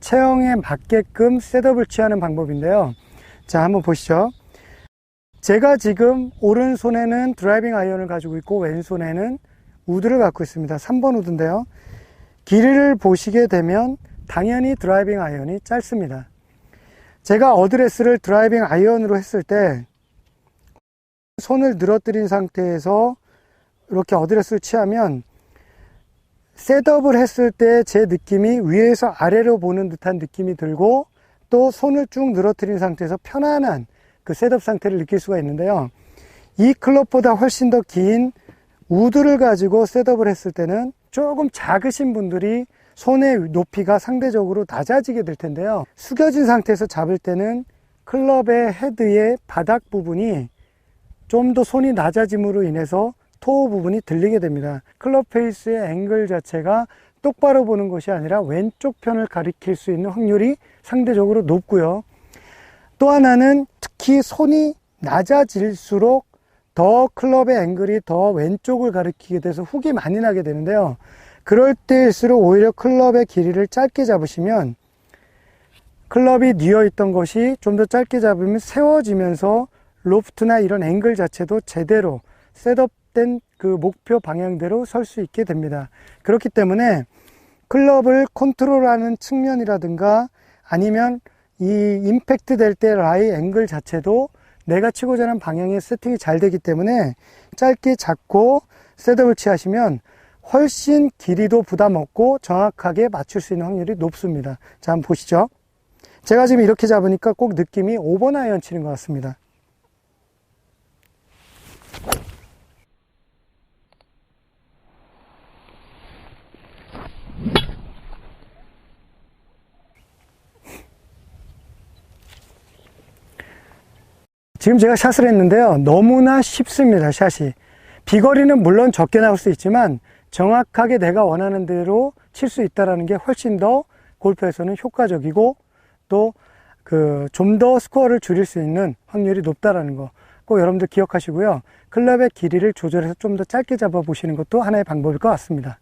체형에 맞게끔 셋업을 취하는 방법인데요. 자, 한번 보시죠. 제가 지금 오른손에는 드라이빙 아이언을 가지고 있고 왼손에는 우드를 갖고 있습니다. 3번 우드인데요. 길이를 보시게 되면 당연히 드라이빙 아이언이 짧습니다. 제가 어드레스를 드라이빙 아이언으로 했을 때 손을 늘어뜨린 상태에서 이렇게 어드레스를 취하면 셋업을 했을 때 제 느낌이 위에서 아래로 보는 듯한 느낌이 들고 또 손을 쭉 늘어뜨린 상태에서 편안한 그 셋업 상태를 느낄 수가 있는데요. 이 클럽보다 훨씬 더 긴 우드를 가지고 셋업을 했을 때는 조금 작으신 분들이 손의 높이가 상대적으로 낮아지게 될 텐데요. 숙여진 상태에서 잡을 때는 클럽의 헤드의 바닥 부분이 좀 더 손이 낮아짐으로 인해서 토어 부분이 들리게 됩니다. 클럽 페이스의 앵글 자체가 똑바로 보는 것이 아니라 왼쪽 편을 가리킬 수 있는 확률이 상대적으로 높고요. 또 하나는 특히 손이 낮아질수록 더 클럽의 앵글이 더 왼쪽을 가리키게 돼서 훅이 많이 나게 되는데요. 그럴 때일수록 오히려 클럽의 길이를 짧게 잡으시면 클럽이 뉘어 있던 것이 좀 더 짧게 잡으면 세워지면서 로프트나 이런 앵글 자체도 제대로 셋업 된 그 목표 방향대로 설 수 있게 됩니다. 그렇기 때문에 클럽을 컨트롤하는 측면이라든가 아니면 이 임팩트 될 때 라이 앵글 자체도 내가 치고자 하는 방향의 세팅이 잘 되기 때문에 짧게 잡고 셋업을 취하시면 훨씬 길이도 부담 없고 정확하게 맞출 수 있는 확률이 높습니다. 자, 한번 보시죠. 제가 지금 이렇게 잡으니까 꼭 느낌이 5번 아이언 치는 것 같습니다. 지금 제가 샷을 했는데요. 너무나 쉽습니다, 샷이. 비거리는 물론 적게 나올 수 있지만 정확하게 내가 원하는 대로 칠 수 있다는 게 훨씬 더 골프에서는 효과적이고 또 그 좀 더 스코어를 줄일 수 있는 확률이 높다라는 거 꼭 여러분들 기억하시고요. 클럽의 길이를 조절해서 좀 더 짧게 잡아 보시는 것도 하나의 방법일 것 같습니다.